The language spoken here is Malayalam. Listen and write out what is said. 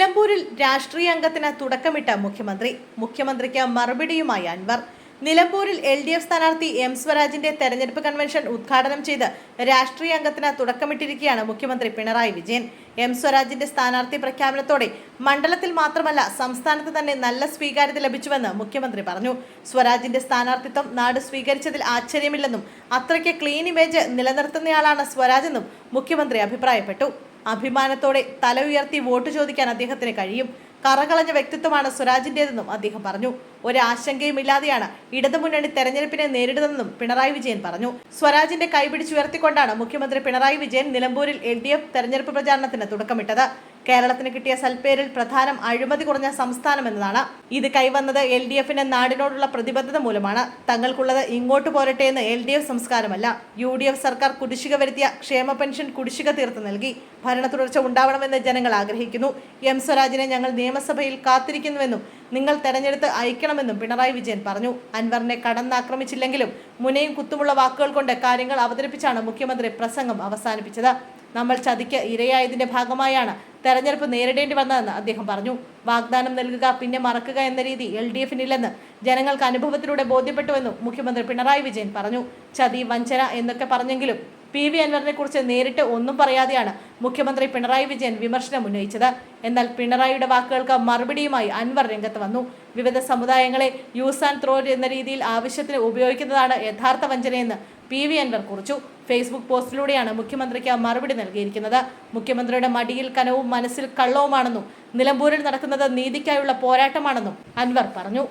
നിലമ്പൂരിൽ രാഷ്ട്രീയ അംഗത്തിന് തുടക്കമിട്ട മുഖ്യമന്ത്രി മുഖ്യമന്ത്രിക്ക് മറുപടിയുമായി അൻവർ. നിലമ്പൂരിൽ എൽ ഡി എഫ് സ്ഥാനാർത്ഥി എം സ്വരാജിന്റെ തെരഞ്ഞെടുപ്പ് കൺവെൻഷൻ ഉദ്ഘാടനം ചെയ്ത് രാഷ്ട്രീയ അംഗത്തിന് തുടക്കമിട്ടിരിക്കുകയാണ് മുഖ്യമന്ത്രി പിണറായി വിജയൻ. എം സ്വരാജിന്റെ സ്ഥാനാർത്ഥി പ്രഖ്യാപനത്തോടെ മണ്ഡലത്തിൽ മാത്രമല്ല സംസ്ഥാനത്ത് തന്നെ നല്ല സ്വീകാര്യത ലഭിച്ചുവെന്ന് മുഖ്യമന്ത്രി പറഞ്ഞു. സ്വരാജിന്റെ സ്ഥാനാർത്ഥിത്വം നാട് സ്വീകരിച്ചതിൽ ആശ്ചര്യമില്ലെന്നും അത്രയ്ക്ക് ക്ലീൻ ഇമേജ് നിലനിർത്തുന്നയാളാണ് സ്വരാജെന്നും മുഖ്യമന്ത്രി അഭിപ്രായപ്പെട്ടു. അഭിമാനത്തോടെ തല ഉയർത്തി വോട്ട് ചോദിക്കാൻ അദ്ദേഹത്തിന് കഴിയും. കറകളഞ്ഞ വ്യക്തിത്വമാണ് സ്വരാജിന്റേതെന്നും അദ്ദേഹം പറഞ്ഞു. ഒരാശങ്കയും ഇല്ലാതെയാണ് ഇടതുമുന്നണി തെരഞ്ഞെടുപ്പിനെ നേരിടുന്നതെന്നും പിണറായി വിജയൻ പറഞ്ഞു. സ്വരാജിന്റെ കൈപിടിച്ചുയർത്തിക്കൊണ്ടാണ് മുഖ്യമന്ത്രി പിണറായി വിജയൻ നിലമ്പൂരിൽ എൽ ഡി എഫ് തെരഞ്ഞെടുപ്പ് പ്രചാരണത്തിന് തുടക്കമിട്ടത്. കേരളത്തിന് കിട്ടിയ സൽപ്പേരിൽ പ്രധാനം അഴിമതി കുറഞ്ഞ സംസ്ഥാനം എന്നതാണ്. ഇത് കൈവന്നത് എൽ ഡി എഫിന്റെ നാടിനോടുള്ള പ്രതിബദ്ധത മൂലമാണ്. തങ്ങൾക്കുള്ളത് ഇങ്ങോട്ട് പോരട്ടെ എന്ന് എൽ ഡി എഫ് സംസ്കാരമല്ല. യു ഡി എഫ് സർക്കാർ കുടിശ്ശിക വരുത്തിയ ക്ഷേമ പെൻഷൻ കുടിശ്ശിക തീർത്ത് നൽകി. ഭരണ തുടർച്ച ഉണ്ടാവണമെന്ന് ജനങ്ങൾ ആഗ്രഹിക്കുന്നു. എം സ്വരാജിനെ ഞങ്ങൾ നിയമസഭയിൽ കാത്തിരിക്കുന്നുവെന്നും നിങ്ങൾ തെരഞ്ഞെടുത്ത് അയക്കണമെന്നും പിണറായി വിജയൻ പറഞ്ഞു. അൻവറിനെ കടന്നാക്രമിച്ചില്ലെങ്കിലും മുനയും കുത്തുമുള്ള വാക്കുകൾ കൊണ്ട് കാര്യങ്ങൾ അവതരിപ്പിച്ചാണ് മുഖ്യമന്ത്രി പ്രസംഗം അവസാനിപ്പിച്ചത്. നമ്മൾ ചതിക്ക് ഇരയായതിന്റെ ഭാഗമായാണ് തെരഞ്ഞെടുപ്പ് നേരിടേണ്ടി വന്നതെന്ന് അദ്ദേഹം പറഞ്ഞു. വാഗ്ദാനം നൽകുക പിന്നെ മറക്കുക എന്ന രീതി എൽ ഡി എഫിനില്ലെന്ന് ജനങ്ങൾക്ക് അനുഭവത്തിലൂടെ ബോധ്യപ്പെട്ടുവെന്നും മുഖ്യമന്ത്രി പിണറായി വിജയൻ പറഞ്ഞു. ചതി വഞ്ചന എന്നൊക്കെ പറഞ്ഞെങ്കിലും പി വി അൻവറിനെ കുറിച്ച് നേരിട്ട് ഒന്നും പറയാതെയാണ് മുഖ്യമന്ത്രി പിണറായി വിജയൻ വിമർശനം ഉന്നയിച്ചത്. എന്നാൽ പിണറായിയുടെ വാക്കുകൾക്ക് മറുപടിയുമായി അൻവർ രംഗത്ത് വന്നു. വിവിധ സമുദായങ്ങളെ യൂസ് ആൻഡ് ത്രോ എന്ന രീതിയിൽ ആവശ്യത്തിന് ഉപയോഗിക്കുന്നതാണ് യഥാർത്ഥ വഞ്ചനയെന്ന് പി വി അൻവർ കുറിച്ചു. ഫേസ്ബുക്ക് പോസ്റ്റിലൂടെയാണ് മുഖ്യമന്ത്രിക്ക് മറുപടി നൽകിയിരിക്കുന്നത്. മുഖ്യമന്ത്രിയുടെ മടിയിൽ കനവും മനസ്സിൽ കള്ളവുമാണെന്നും നിലമ്പൂരിൽ നടക്കുന്നത് നീതിക്കായുള്ള പോരാട്ടമാണെന്നും അൻവർ പറഞ്ഞു.